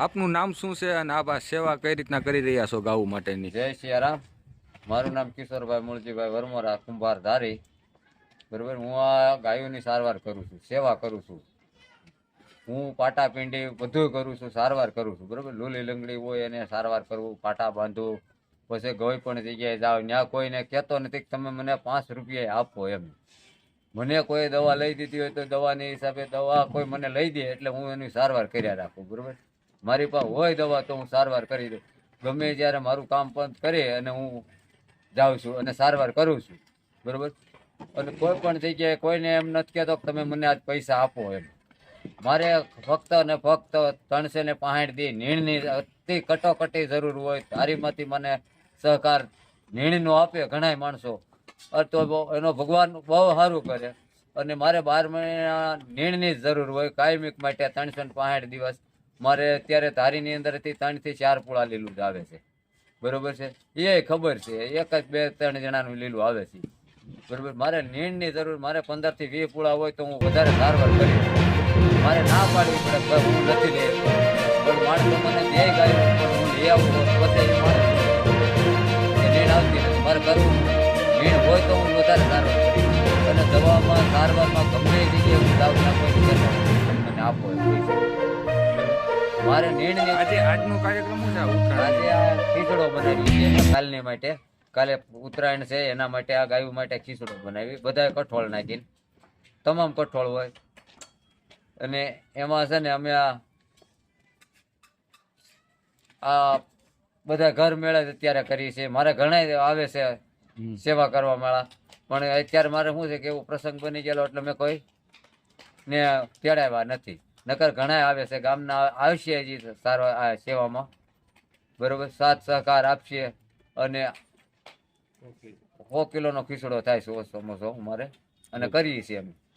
આપનું નામ શું છે અને આપ સેવા કઈ રીતના કરી રહ્યા છો ગાઉ માટેની? જય સિયારામ. મારું નામ કિશોરભાઈ મૂળજીભાઈ વરમોરા, કુંભાર ધારી. બરોબર? હું આ ગાયોની સારવાર કરું છું, સેવા કરું છું. હું પાટા પીંડી બધું કરું છું, સારવાર કરું છું, બરોબર? લૂલી લંગડી હોય એને સારવાર કરવું પાટા બાંધવું પછી કોઈ પણ જગ્યાએ જાઓ ત્યાં કોઈને કહેતો નથી કે તમે મને પાંચ રૂપિયા આપો એમ. મને કોઈ દવા લઈ દીધી હોય તો દવાની હિસાબે દવા કોઈ મને લઈ દે એટલે હું એની સારવાર કર્યા રાખું, બરોબર? મારી પાસે હોય દવા તો હું સારવાર કરી દઉં. ગમે જ્યારે મારું કામ પણ કરે અને હું જાઉં છું અને સારવાર કરું છું. બરોબર? અને કોઈ પણ જગ્યાએ કોઈને એમ નથી કહેતો કે તમે મને આજ પૈસા આપો એમ. મારે ફક્ત ને ફક્ત ત્રણસો ને પાંઠ દી નીણની અતિ કટોકટી જરૂર હોય. તારીમાંથી મને સહકાર નીણનો આપે ઘણાય માણસો. તો એનો ભગવાન બહુ સારું કરે. અને મારે બાર મહિના નીણની જ જરૂર હોય. કાયમિક માટે ત્રણસો ને પાંઠ દિવસ. મારે અત્યારે ધારીની અંદરથી ત્રણથી ચાર પૂળા લીલું જ આવે છે. બરોબર છે? એ ખબર છે. એક જ બે ત્રણ જણાનું લીલું આવે છે. બરોબર? મારે નીણની જરૂર, મારે પંદરથી વીસ પૂળા હોય તો હું વધારે સારવાર કરી મારે ના પાડવી પડે હું નથી લઈ. પણ માણસો મને બે ગાયો પણ હું લઈ આવું પોતે એ નીણ આવતી નથી. મારે કરવું નીણ હોય તો હું વધારે સારવાર કરીશ. અને દવામાં સારવારમાં ગમે જગ્યાએ હું દાવ નાખો કોઈ આપો એમ મારે નીણની આજે આજનો કાર્યક્રમ શું છે? ઉત્તરાયણ. આજે આ ખીચડો બનાવી છે. કાલની માટે કાલે ઉત્તરાયણ છે એના માટે આ ગાયું માટે ખીચડો બનાવી. બધાએ કઠોળ નાખીને. તમામ કઠોળ હોય. અને એમાં છે ને અમે આ આ બધા ઘર મેળે અત્યારે કરીએ છીએ. મારે ઘણા આવે છે સેવા કરવા મેળા. પણ અત્યારે મારે શું છે કે એવો પ્રસંગ બની ગયેલો એટલે મેં કોઈ ને તેડાવ્યા નથી. નકર ઘણા આવે છે. ગામના આવશે હજી સારવાર આ સેવામાં. બરોબર? સાથ સહકાર આપશે અને સો કિલોનો ખીચડો થાય છે ઓછો મોસો અમારે. અને કરીએ છીએ અમે.